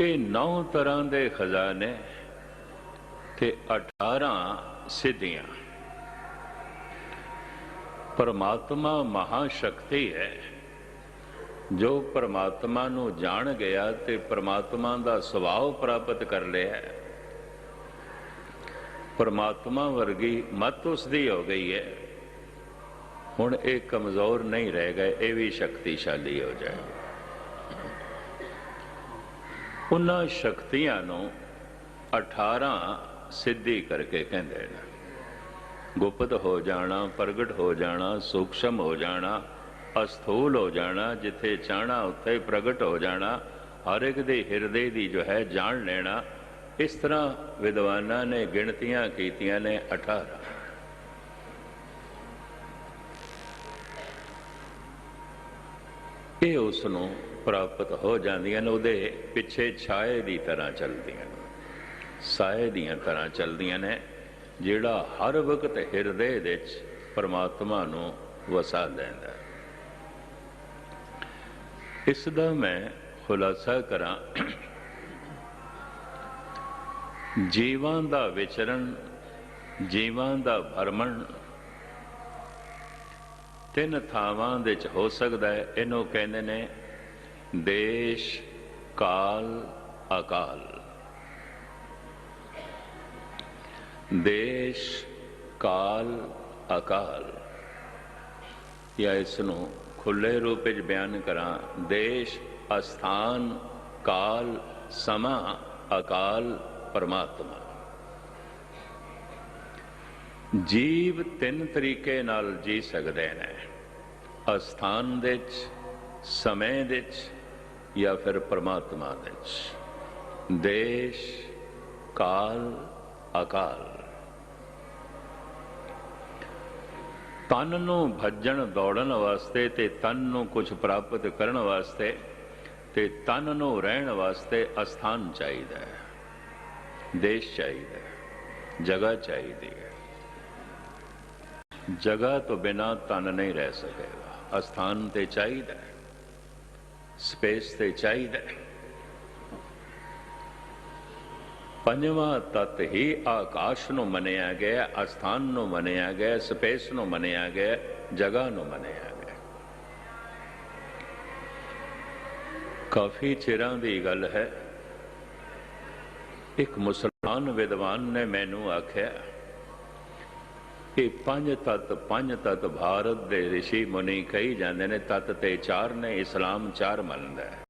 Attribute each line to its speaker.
Speaker 1: ਇਹ ਨੌ ਤਰ੍ਹਾਂ ਦੇ ਖਜ਼ਾਨੇ ਤੇ 18 ਸਿੱਧੀਆਂ। ਪਰਮਾਤਮਾ ਮਹਾ ਸ਼ਕਤੀ ਹੈ। ਜੋ ਪਰਮਾਤਮਾ ਨੂੰ ਜਾਣ ਗਿਆ ਤੇ ਪਰਮਾਤਮਾ ਦਾ ਸੁਭਾਅ ਪ੍ਰਾਪਤ ਕਰ ਲਿਆ ਪਰਮਾਤਮਾ ਵਰਗੀ ਮਤ ਉਸ ਦੀ ਹੋ ਗਈ ਹੈ। ਹੁਣ ਇਹ ਕਮਜ਼ੋਰ ਨਹੀਂ ਰਹਿ ਗਏ, ਇਹ ਵੀ ਸ਼ਕਤੀਸ਼ਾਲੀ ਹੋ ਜਾਏ। ਉਹਨਾਂ ਸ਼ਕਤੀਆਂ ਨੂੰ 18 ਸਿੱਧੀ ਕਰਕੇ ਕਹਿੰਦੇ ਨੇ। ਗੁਪਤ ਹੋ ਜਾਣਾ, ਪ੍ਰਗਟ ਹੋ ਜਾਣਾ, ਸੂਖਸ਼ਮ ਹੋ ਜਾਣਾ, ਅਸਥੂਲ ਹੋ ਜਾਣਾ, ਜਿੱਥੇ ਚਾਹਣਾ ਉੱਥੇ ਪ੍ਰਗਟ ਹੋ ਜਾਣਾ, ਹਰ ਇੱਕ ਦੇ ਹਿਰਦੇ ਦੀ ਜੋ ਹੈ ਜਾਣ ਲੈਣਾ। ਇਸ ਤਰ੍ਹਾਂ ਵਿਦਵਾਨਾਂ ਨੇ ਗਿਣਤੀਆਂ ਕੀਤੀਆਂ ਨੇ 18 ਇਹ ਉਸ ਨੂੰ ਪ੍ਰਾਪਤ ਹੋ ਜਾਂਦੀਆਂ ਨੇ, ਉਹਦੇ ਪਿੱਛੇ ਛਾਏ ਦੀ ਤਰ੍ਹਾਂ ਚੱਲਦੀਆਂ ਨੇ ਸਾਏ ਦੀਆਂ ਤਰ੍ਹਾਂ ਚੱਲਦੀਆਂ ਨੇ, ਜਿਹੜਾ ਹਰ ਵਕਤ ਹਿਰਦੇ ਵਿੱਚ ਪਰਮਾਤਮਾ ਨੂੰ ਵਸਾ ਲੈਂਦਾ ਹੈ। ਇਸ ਦਾ ਮੈਂ ਖੁਲਾਸਾ ਕਰਾਂ, ਜੀਵਾਂ ਦਾ ਵਿਚਰਨ, ਜੀਵਾਂ ਦਾ ਭਰਮਣ ਤਿੰਨ ਥਾਵਾਂ ਵਿੱਚ ਹੋ ਸਕਦਾ ਹੈ ਇਹਨੂੰ ਕਹਿੰਦੇ ਨੇ ਦੇਸ਼, ਕਾਲ, ਅਕਾਲ। ਦੇਸ਼, ਕਾਲ, ਅਕਾਲ। ਜਾਂ ਇਸ ਨੂੰ ਖੁੱਲੇ ਰੂਪ ਵਿੱਚ ਬਿਆਨ ਕਰਾਂ, ਦੇਸ਼, ਅਸਥਾਨ, ਕਾਲ, ਸਮਾਂ, ਅਕਾਲ, ਪਰਮਾਤਮਾ। ਜੀਵ ਤਿੰਨ ਤਰੀਕੇ ਨਾਲ ਜੀ ਸਕਦੇ ਨੇ। ਅਸਥਾਨ ਦੇ ਵਿੱਚ ਸਮੇਂ ਦੇ ਵਿੱਚ ਜਾਂ ਫਿਰ ਪਰਮਾਤਮਾ ਦੇ ਵਿੱਚ। ਦੇਸ਼, ਕਾਲ, ਅਕਾਲ। ਤਨ ਨੂੰ ਭੱਜਣ, ਦੌੜਨ ਵਾਸਤੇ ਤੇ ਤਨ ਨੂੰ ਕੁਝ ਪ੍ਰਾਪਤ ਕਰਨ ਵਾਸਤੇ ਤੇ ਤਨ ਨੂੰ ਰਹਿਣ ਵਾਸਤੇ ਅਸਥਾਨ ਚਾਹੀਦਾ ਹੈ। ਦੇਸ਼ ਚਾਹੀਦਾ ਹੈ। ਜਗ੍ਹਾ ਚਾਹੀਦੀ ਹੈ। ਜਗ੍ਹਾ ਤੋਂ ਬਿਨਾ ਤਨ ਨਹੀਂ ਰਹਿ ਸਕੇਗਾ। ਅਸਥਾਨ ਤੇ ਚਾਹੀਦਾ ਹੈ। ਸਪੇਸ ਤੇ ਚਾਹੀਦਾ ਪੰਜਵਾਂ ਤਤ ਹੀ ਆਕਾਸ਼ ਨੂੰ ਮੰਨਿਆ ਗਿਆ, ਅਸਥਾਨ ਨੂੰ ਮੰਨਿਆ ਗਿਆ ਸਪੇਸ ਨੂੰ ਮੰਨਿਆ ਗਿਆ, ਜਗ੍ਹਾ ਨੂੰ ਮੰਨਿਆ ਗਿਆ। ਕਾਫੀ ਚਿਰਾਂ ਦੀ ਗੱਲ ਹੈ। ਇੱਕ ਮੁਸਲਮਾਨ ਵਿਦਵਾਨ ਨੇ ਮੈਨੂੰ ਆਖਿਆ ਕਿ ਪੰਜ ਤਤ ਪੰਜ ਤਤ ਭਾਰਤ ਦੇ ઋષਿ ਮੁਨੀ ਕਹੀ ਜਾਂਦੇ ਨੇ, ਤਤ ਤੇ ਚਾਰ ਨੇ, ਇਸਲਾਮ ਚਾਰ ਮੰਨਦਾ ਹੈ।